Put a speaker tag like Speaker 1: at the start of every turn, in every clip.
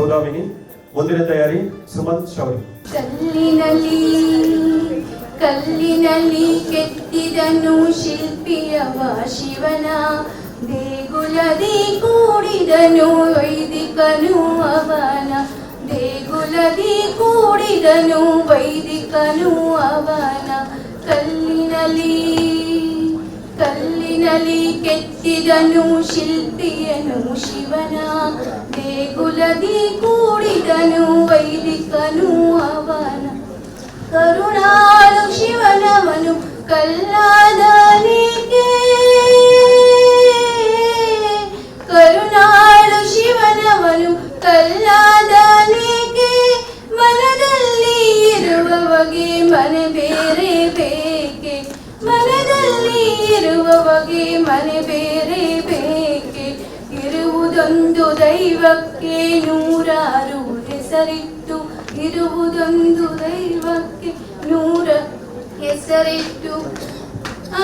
Speaker 1: ಸೌದಾಮಿನಿ, ಮುಂದಿನ ತಯಾರಿ ಸುಮಂತ್ ಶೌರಿ
Speaker 2: ಕಲ್ಲಿನಲ್ಲಿ ಕಲ್ಲಿನಲ್ಲಿ ಕೆತ್ತಿದನು ಶಿಲ್ಪಿಯವ ಶಿವನ. ದೇಗುಲದಿ ಕೂಡಿದನು ವೈದಿಕನು ಅವನ. ದೇಗುಲದಿ ಕೂಡಿದನು ವೈದಿಕನು ಅವನ. ಕಲ್ಲಿನಲ್ಲಿ ಕಲ್ಲಿನಲ್ಲಿ ಕೆತ್ತಿದನು ಶಿಲ್ಪಿಯನು ಶಿವನ ದೇಗುಲದಿ ಕೂಡಿದನು ವೈದಿಕನು ಅವನ ಕರುಣಾಳು ಶಿವನವನು ಕಲ್ಲಾದನಿಗೆ ಕರುಣಾಳು ಶಿವನವನು ಕಲ್ಲಾದನಿಗೆ ಇರುವವಗೆ ಮನೆ ಬೇರೆ ಬೇಕೆ? ಇರುವುದೊಂದು ದೈವಕ್ಕೆ ನೂರಾರು ಹೆಸರಿಟ್ಟು, ಇರುವುದೊಂದು ದೈವಕ್ಕೆ ನೂರ ಹೆಸರಿಟ್ಟು.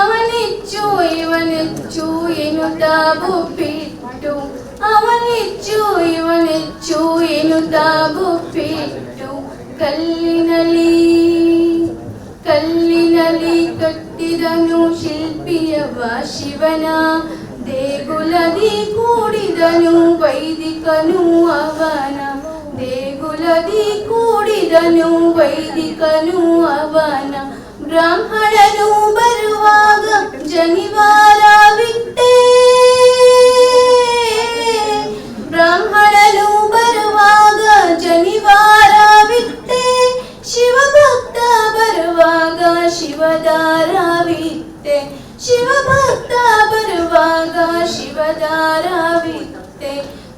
Speaker 2: ಅವನಿಚ್ಚು, ಇವನೆಚ್ಚು, ಎನ್ನುತ್ತಾ ಬೊಬ್ಬಿಟ್ಟು ಅವನಿಚ್ಚು, ಇವನೆಚ್ಚು, ಎನ್ನುತ್ತಾ ಬೊಬ್ಬಿಟ್ಟು ಕಲ್ಲಿನಲ್ಲಿ ಕಲ್ಲಿನಲ್ಲಿ ಕಟ್ಟಿದನು ಶಿಲ್ಪಿಯವ ಶಿವನ ದೇಗುಲದಿ ಕೂಡಿದನು ವೈದಿಕನು ಅವನ ದೇಗುಲದಿ ಕೂಡಿದನು ವೈದಿಕನು ಅವನ ಶಿವದಾರ ಬಿಟ್ಟೆ ಶಿವಭಕ್ತ ಬರುವಾಗ ಶಿವದಾರ ಬಿಟ್ಟೆ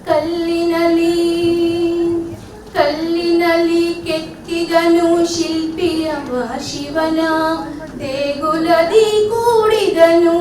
Speaker 2: ಕಲ್ಲಿನಲ್ಲಿ ಕಲ್ಲಿನಲ್ಲಿ ಕೆತ್ತಿದನು ಶಿಲ್ಪಿಯವ ಶಿವನ. ದೇಗುಲದಿ ಕೂಡಿದನು